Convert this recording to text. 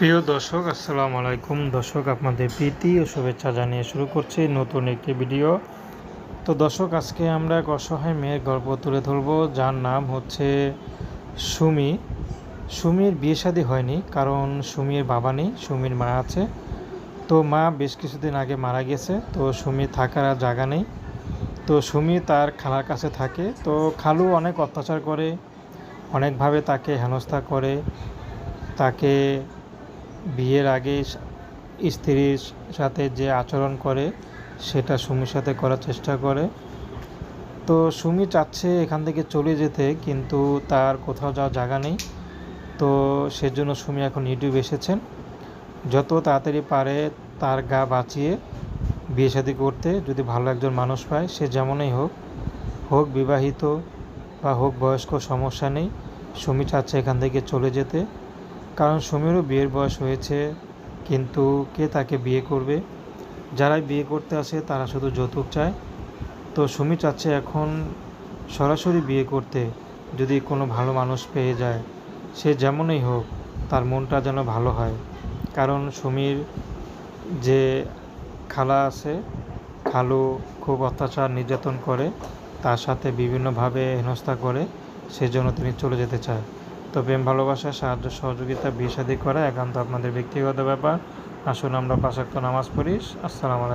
প্রিয় দর্শক, আসসালামু আলাইকুম। দর্শক, আপনাদের প্রীতি ও শুভেচ্ছা জানিয়ে শুরু করছি নতুন একটি ভিডিও। তো দর্শক, আজকে আমরা এক অসহায় মেয়ের গল্প তুলে ধরবো, যার নাম হচ্ছে সুমি। সুমির বিয়ে শাদী হয়নি, কারণ সুমির বাবা নেই, সুমির মা আছে। তো মা বেশ কিছুদিন আগে মারা গেছে, তো সুমি থাকার আর জায়গা নেই। তো সুমি তার খালার কাছে থাকে, তো খালু অনেক অত্যাচার করে, অনেকভাবে তাকে হেনস্থা করে, তাকে বিয়ের আগে স্ত্রীর সাথে যে আচরণ করে, সেটা সুমির সাথে করার চেষ্টা করে। তো সুমি চাচ্ছে এখান থেকে চলে যেতে, কিন্তু তার কোথাও যাওয়ার জায়গা নেই। তো সেজন্য সুমি এখন ইউটিউব এসেছেন। যত তাড়াতাড়ি পারে তার গা বাঁচিয়ে বিয়ে শাদী করতে, যদি ভালো একজন মানুষ পায়, সে যেমনই হোক হোক বিবাহিত বা হোক বয়স্ক, সমস্যা নেই। সুমি চাচ্ছে এখান থেকে চলে যেতে। কারণ সমীরও বিয়ের বয়স হয়েছে, কিন্তু কে তাকে বিয়ে করবে? যারাই বিয়ে করতে আসে, তারা শুধু যৌতুক চায়। তো সুমি চাচ্ছে এখন সরাসরি বিয়ে করতে, যদি কোনো ভালো মানুষ পেয়ে যায়। সে যেমনই হোক, তার মনটা যেন ভালো হয়। কারণ সুমির যে খালা আছে, খালু খুব অত্যাচার, নির্যাতন করে, তার সাথে বিভিন্নভাবে হেনস্থা করে সেজন্য তিনি চলে যেতে চায়। তো প্রেম, ভালোবাসা, সাহায্য, সহযোগিতা বিষাদি করা একান্ত আপনাদের ব্যক্তিগত ব্যাপার। আসুন আমরা পাশাক্ত নামাজ পড়ি। আসসালামু আলাইকুম।